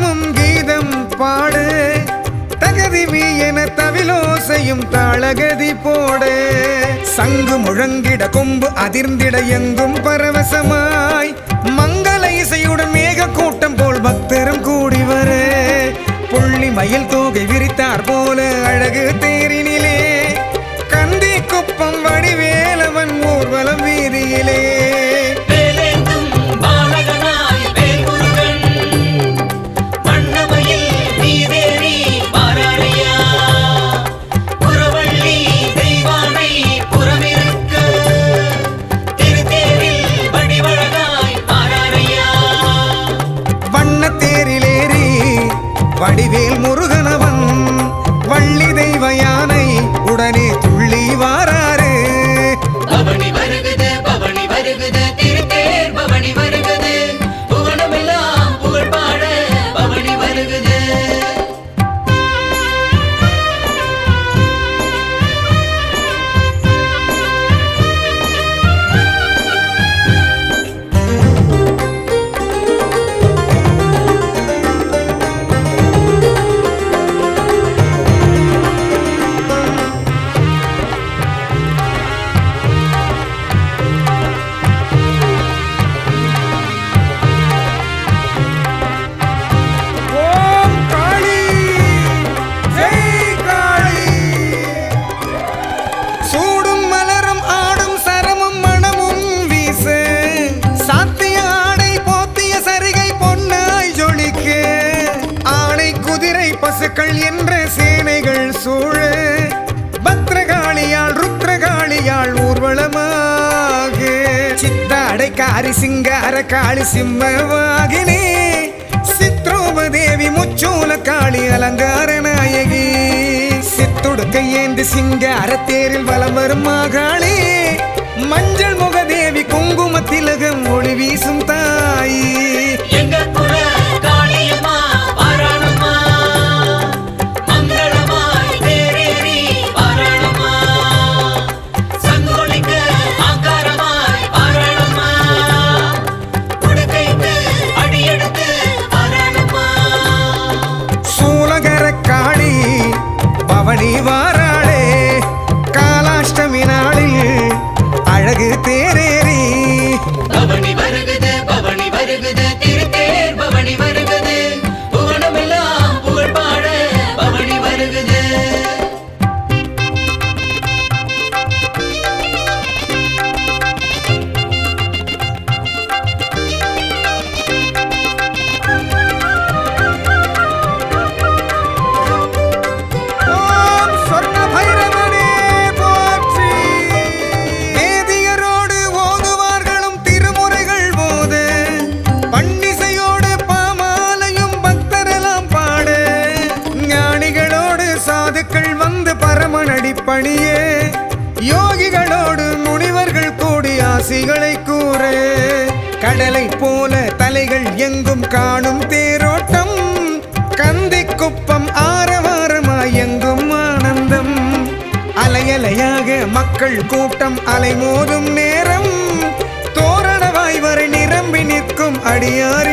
தாளமும் கீதம் பாடு. தகதி மீ என தவிலோசையும் தாளகதி போடு. சங்கு முழங்கிட கொம்பு அதிர்ந்திட எங்கும் பரவசமாய். மங்கள இசையுடன் மேக கூட்டம் போல் பக்தரும் கூடி வரு. புள்ளி மயில் தோகை விரித்தார் போல அழகு வடிவே காரி சிங்கார காளி சிம்மவாகினி சித்ரோபதேவி முச்சூல காளி அலங்கார நாயகி. சித்துடுக்க ஏந்தி சிங்கார தேரில் வலம் வரும் மாகாளி. மஞ்சள் முகதேவி குங்கும திலகம் ஒளி வீசும் தான் கடலை போல தலைகள் எங்கும் காணும் தேரோட்டம். கந்தை குப்பம் ஆரவாரமாய் எங்கும் ஆனந்தம். அலையலையாக மக்கள் கூட்டம் அலைமோதும் நேரம். தோரணவாய் வரை நிரம்பி நிற்கும் அடியாறு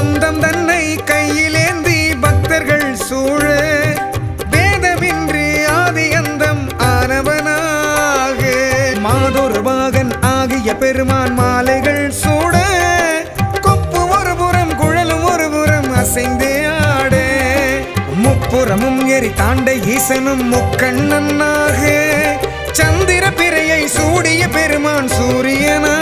பந்தம் தன்னை கையிலேந்தி பக்தர்கள் சூழ பேதமின்றி ஆதி அந்தம் ஆனவனாக. மாதொரு பாகன் ஆகிய பெருமான் மாலைகள் சூட கொப்பு ஒரு புறம் குழலும் ஒரு புறம் அசைந்தே ஆடு. முப்புறமும் எரி தாண்ட ஈசனும் முக்கண்ணனாக சந்திர பிறையை சூடிய பெருமான் சூரியனா.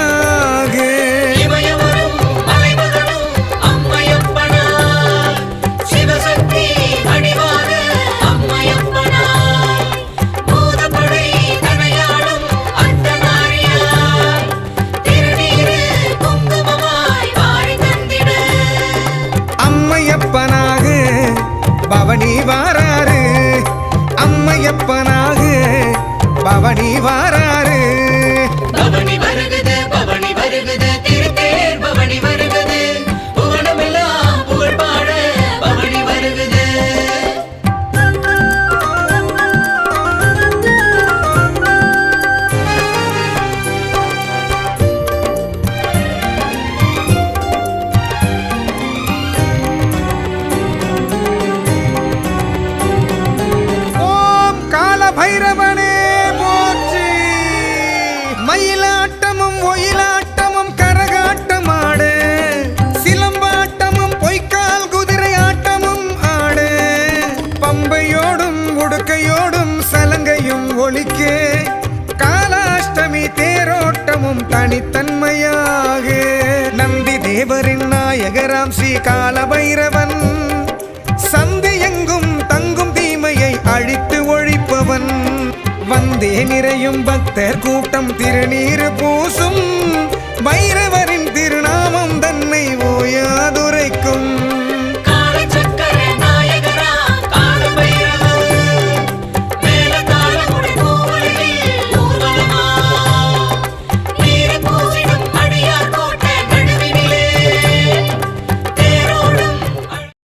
கீதமும் சலங்கையும் ஒழிக்கே காலாஷ்டமி தேரோட்டமும் தனித்தன்மையாக. நந்தி தேவரின் நாயகராம் ஸ்ரீ காலபைரவன். சந்தி எங்கும் தங்கும் தீமையை அழித்து ஒழிப்பவன். வந்தே நிறையும் பக்தர் கூட்டம் திருநீர் பூசும். பைரவர்